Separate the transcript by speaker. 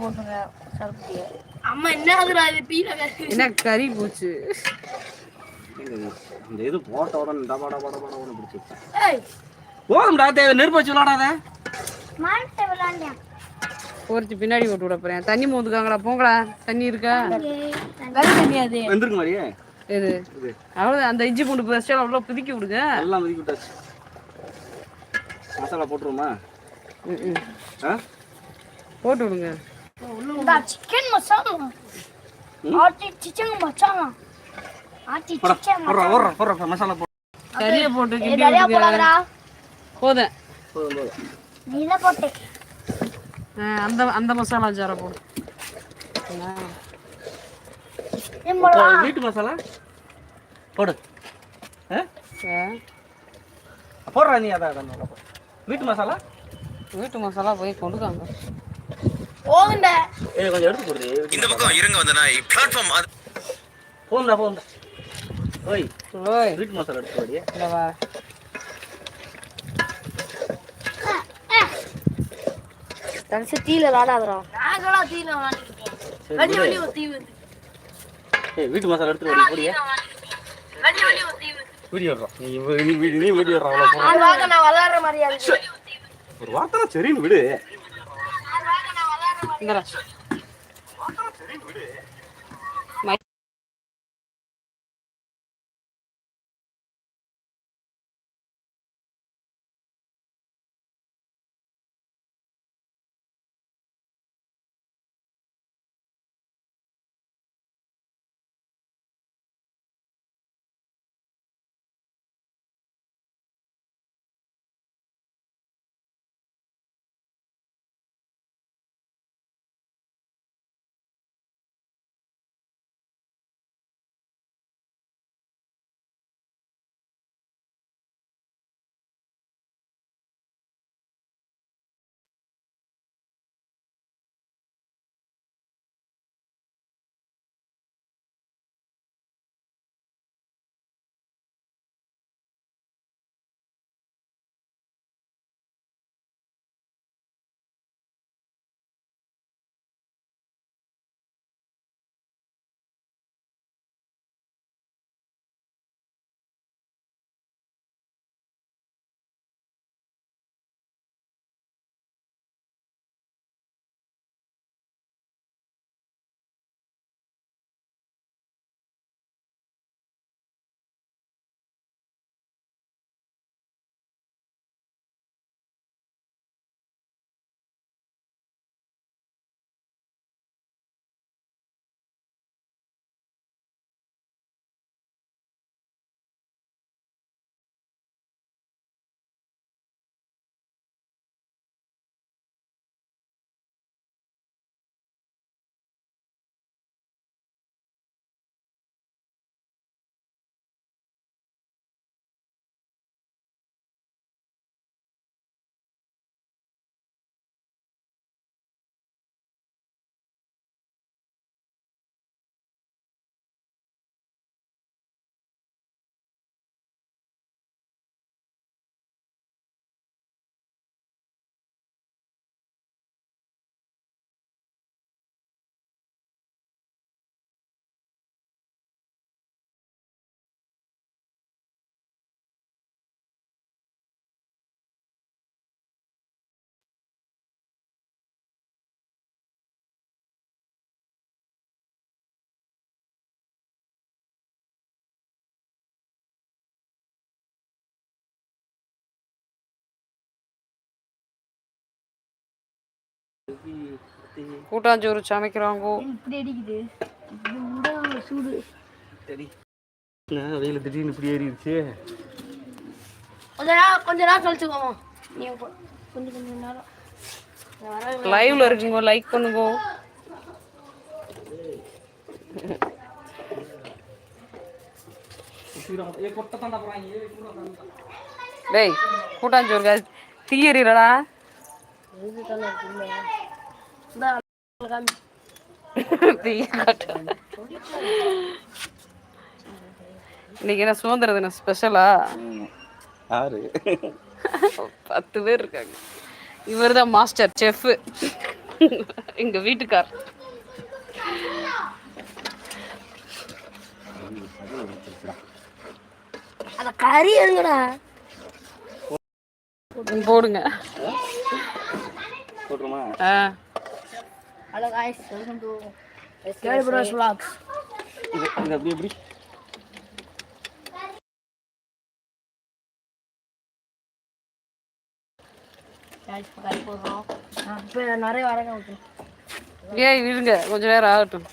Speaker 1: போட்டுங்க சரப்புட்டிய
Speaker 2: அம்மா என்ன ஆகுறா இது? பீல
Speaker 3: என்ன கறி போச்சு?
Speaker 4: இந்த இது போட்ட உடனே டபா டபா டபா டபான்னு பிடிச்சி விட்டேன்.
Speaker 2: ஏய்.
Speaker 4: போதும்டா தேவை. நெருப்பு வச்சு விளாடாத.
Speaker 1: மாட்டை விளாண்டியா
Speaker 3: பொறிச்சு பின்னாடி போட்டு விட போறேன். தண்ணி மோந்துக்காங்களா போங்களா தண்ணி இருக்கா?
Speaker 2: வெள்ள தண்ணி. அது
Speaker 4: வெந்திருக்கு மாதிரியே. இது.
Speaker 3: அவ்வளோ அந்த இஞ்சி பூண்டு பேஸ்ட் அவ்வளோ பிதிக்கி விடுங்க.
Speaker 4: எல்லாம் மிதிக்கி விட்டாச்சு. மசாலா போட்டுருமா
Speaker 3: ம், ம்.
Speaker 4: ஆ?
Speaker 3: போட்டு விடுங்க.
Speaker 1: இந்த சிக்கன் மசாலா ஆட்டி சிக்கன் மசாலா ஆட்டி சிக்கன்
Speaker 4: போடுறா போடுறா போடுறா மசாலா போடு
Speaker 3: கறியை போட்டு விடுங்க.
Speaker 1: போடாதடா
Speaker 3: போதும்
Speaker 4: போதும் போதும்
Speaker 1: நீ தான் போட்டே
Speaker 3: ஆ, அந்த அந்த மசாலா ஜாரை போடு
Speaker 4: வீட்டு மசாலா போடு ஆ
Speaker 3: ஆ.
Speaker 4: போடுறா நீ அதான். வீட்டு மசாலா
Speaker 3: வீட்டு மசாலா போய் கொடுக்காங்க
Speaker 2: போகுண்ட
Speaker 4: ஏ கொஞ்சம் எடுத்து போடுறீ
Speaker 5: இந்த பக்கம் இருங்க வந்த நாய் பிளாட்ஃபார்ம்
Speaker 4: ஓய்
Speaker 3: ஓய்.
Speaker 4: வீட்டு மசாலா எடுத்து போடியே
Speaker 3: இந்த வா.
Speaker 1: தனுசு தீல விளாடாதடா
Speaker 2: நாங்களா வெடி.
Speaker 4: விடு.
Speaker 2: வெடி
Speaker 4: ஏய் வீட்டு மசாலா எடுத்து போடி
Speaker 2: வெடி வெடி ஒரு
Speaker 4: வீடியோ எடுறா நீ நீ வீடியோ அவ்வளோ
Speaker 2: நான் விளையாடுற மாதிரியா
Speaker 4: ஒரு வார்த்தை சரின்னு விடு.
Speaker 3: 네. 힘들었어. கூட்டாஞ்சோறு சமைக்கிறாங்கோ.
Speaker 1: இப்படி அடிக்குது. சூடு.
Speaker 4: சரி. வெயில் திடீர்னு இப்படி ஏறிடுச்சு.
Speaker 2: கொஞ்ச நேரம் கொஞ்ச நேரம் கொஞ்சம் கொஞ்சம் நேரம்.
Speaker 3: லைவ்ல இருக்குங்க லைக் பண்ணுங்க. டேய் கூட்டாஞ்சோறு தீயறிடா
Speaker 2: இந்தா, காமி.
Speaker 3: தீ காட்டு இன்னைக்கு என்ன சுதந்திர தினம் ஸ்பெஷலா
Speaker 4: யாரு?
Speaker 3: பத்து பேர் இருக்காங்க. இவர் தான் மாஸ்டர் செஃப் எங்க வீட்டுக்கார்.
Speaker 2: அந்த கறி
Speaker 3: போடுங்க. ஆ.
Speaker 1: ஹலோ காய்ஸ் வெல்கம் டு
Speaker 2: கேள்வி ப்ரோஸ் vlogs.
Speaker 4: இது இது அப்படி எப்படி?
Speaker 2: நிறைய வரங்க
Speaker 3: ஏய் இருங்க. கொஞ்ச நேரம் ஆகட்டும்.